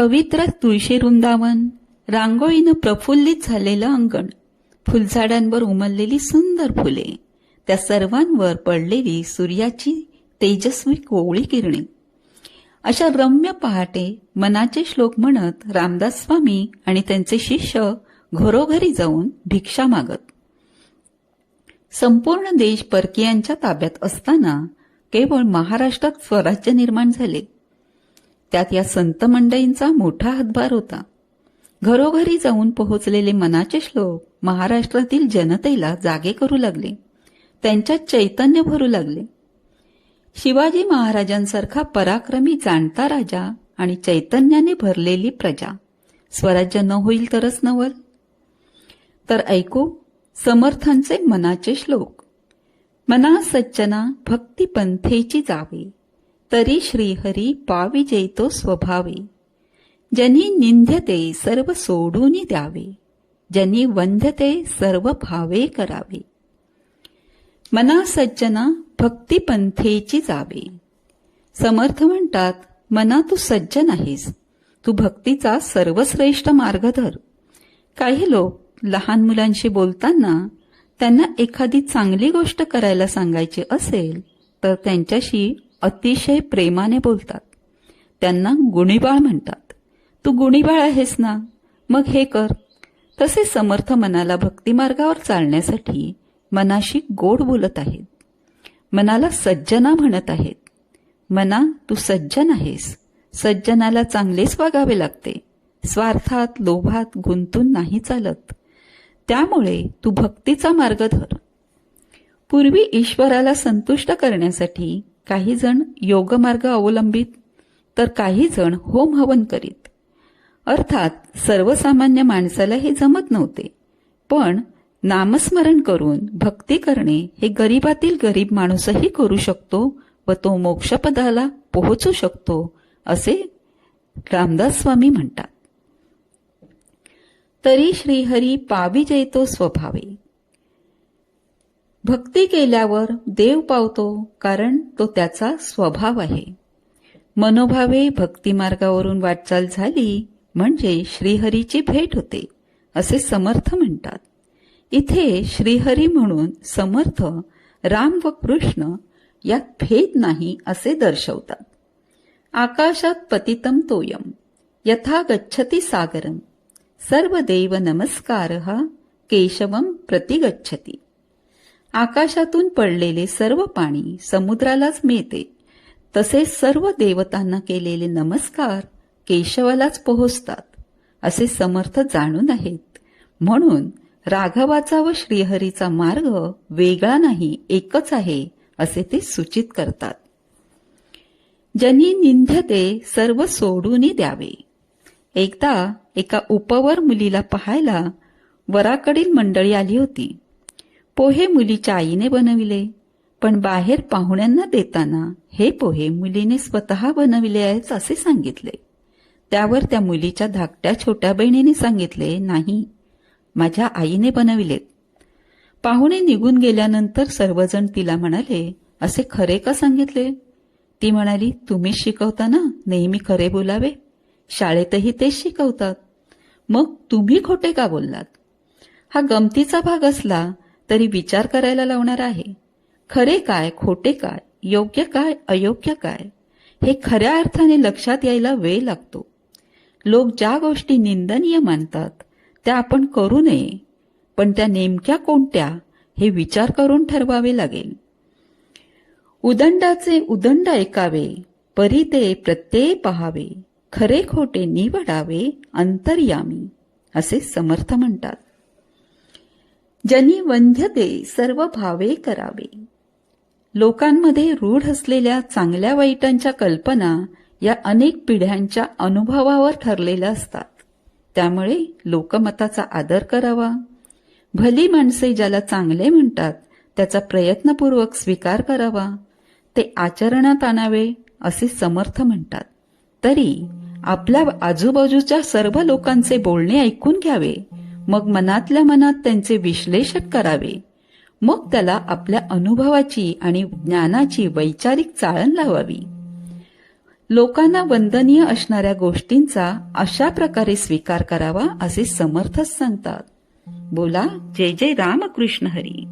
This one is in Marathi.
पवित्र तुळशी वृंदावन रांगोळीनं प्रफुल्लित झालेलं अंगण फुलझाडांवर उमललेली सुंदर फुले त्या सर्वांवर पडलेली सूर्याची तेजस्वी कोवळी किरणे. अशा रम्य पहाटे मनाचे श्लोक म्हणत रामदास स्वामी आणि त्यांचे शिष्य घरोघरी जाऊन भिक्षा मागत. संपूर्ण देश परकीयांच्या ताब्यात असताना केवळ महाराष्ट्रात स्वराज्य निर्माण झाले. त्यात या संत मंडईंचा मोठा हातभार होता. घरोघरी जाऊन पोहोचलेले मनाचे श्लोक महाराष्ट्रातील जनतेला जागे करू लागले. त्यांच्यात चैतन्य भरू लागले. शिवाजी महाराजांसारखा पराक्रमी जाणता राजा आणि चैतन्याने भरलेली प्रजा. स्वराज्य न होईल तरच नवल. तर ऐकू समर्थांचे मनाचे श्लोक. मना सज्जना भक्ती पंथेची जावे. तरी श्रीहरी पावी स्वभावे. जनी निंद्यते सर्व सोडून द्यावे. जनी वंध्यते सर्व भावे करावे. मना सज्जना भक्तिपंथेची जावे. समर्थ म्हणतात मना तू सज्जन आहेस. तू भक्तीचा सर्वश्रेष्ठ मार्ग धर काही लोक लहान मुलांशी बोलताना त्यांना एखादी चांगली गोष्ट करायला सांगायची असेल तर त्यांच्याशी अतिशय प्रेमाने बोलतात. त्यांना गुणीबाळ म्हणतात. तू गुणीबाळ आहेस ना? मग हे कर. तसे समर्थ मनाला भक्तिमार्गावर चालण्यासाठी मनाशी गोड बोलत आहेत. मनाला सज्जना म्हणत आहेत. मना तू सज्जन आहेस. सज्जनाला चांगलेच वागावे लागते. स्वार्थात लोभात गुंतून नाही चालत. त्यामुळे तू भक्तीचा मार्ग धर. पूर्वी ईश्वराला संतुष्ट करण्यासाठी काही जण योगमार्ग अवलंबित तर काही जण होम हवन करीत. अर्थात सर्वसामान्य माणसाला हे जमत नव्हते. पण नामस्मरण करून भक्ती करणे हे गरीबातील गरीब माणूसही करू शकतो व तो मोक्षपदाला पोहोचू शकतो असे रामदास स्वामी म्हणतात. तरी श्रीहरी पावी जयतो स्वभावे. भक्ती केल्यावर देव पावतो कारण तो त्याचा स्वभाव आहे. मनोभावे भक्तिमार्गावरून वाटचाल झाली म्हणजे श्रीहरीची भेट होते असे समर्थ म्हणतात. इथे श्रीहरी म्हणून समर्थ राम व कृष्ण यात भेद नाही असे दर्शवतात. आकाशात पतितम तोयम यथा गच्छती सागरम सर्व देव नमस्कार केशवम प्रतिगच्छती. आकाशातून पडलेले सर्व पाणी समुद्रालाच मिळते. तसे सर्व देवतांना केलेले नमस्कार केशवालाच पोहोचतात असे समर्थ जाणून आहेत. म्हणून राघवाचा व श्रीहरीचा मार्ग वेगळा नाही एकच आहे असे ते सूचित करतात. जनी निंद्यते सर्व सोडून द्यावे. एकदा एका उपवर मुलीला पाहायला वराकडील मंडळी आली होती. पोहे मुलीच्या आईने बनविले. पण बाहेर पाहुण्यांना देताना हे पोहे मुलीने स्वतः बनविले आहेत असे सांगितले. त्यावर त्या मुलीच्या धाकट्या छोट्या बहिणीने सांगितले नाही माझ्या आईने बनविलेत. पाहुणे निघून गेल्यानंतर सर्वजण तिला म्हणाले असे खरे का सांगितले? ती म्हणाली तुम्ही शिकवता ना नेहमी खरे बोलावे. शाळेतही तेच शिकवतात. मग तुम्ही खोटे का बोललात? हा गमतीचा भाग असला तरी विचार करायला लावणार आहे. खरे काय खोटे काय योग्य काय अयोग्य काय हे खऱ्या अर्थाने लक्षात यायला वेळ लागतो. लोक ज्या गोष्टी निंदनीय मानतात त्या आपण करू नये पण त्या नेमक्या कोणत्या हे विचार करून ठरवावे लागेल. उदंडाचे उदंड ऐकावे परी ते प्रत्यय पहावे खरे खोटे निवडावे अंतर्यामी असे समर्थ म्हणतात. जनी वंध्यते सर्व भावे करावे. लोकांमध्ये रूढ असलेल्या चांगल्या वाईटांच्या कल्पना या अनेक पिढ्यांच्या अनुभवावर ठरलेल्या असतात. त्यामुळे लोकमताचा आदर करावा. भली माणसे ज्याला चांगले म्हणतात त्याचा प्रयत्नपूर्वक स्वीकार करावा. ते आचरणात आणावे असे समर्थ म्हणतात. तरी आपल्या आजूबाजूच्या सर्व लोकांचे बोलणे ऐकून घ्यावे. मग मनातल्या मनात त्यांचे विश्लेषण करावे. मग त्याला आपल्या अनुभवाची आणि ज्ञानाची वैचारिक चाळण लावावी. लोकांना वंदनीय असणाऱ्या गोष्टींचा अशा प्रकारे स्वीकार करावा असे समर्थच सांगतात. बोला. जय जय रामकृष्ण हरी.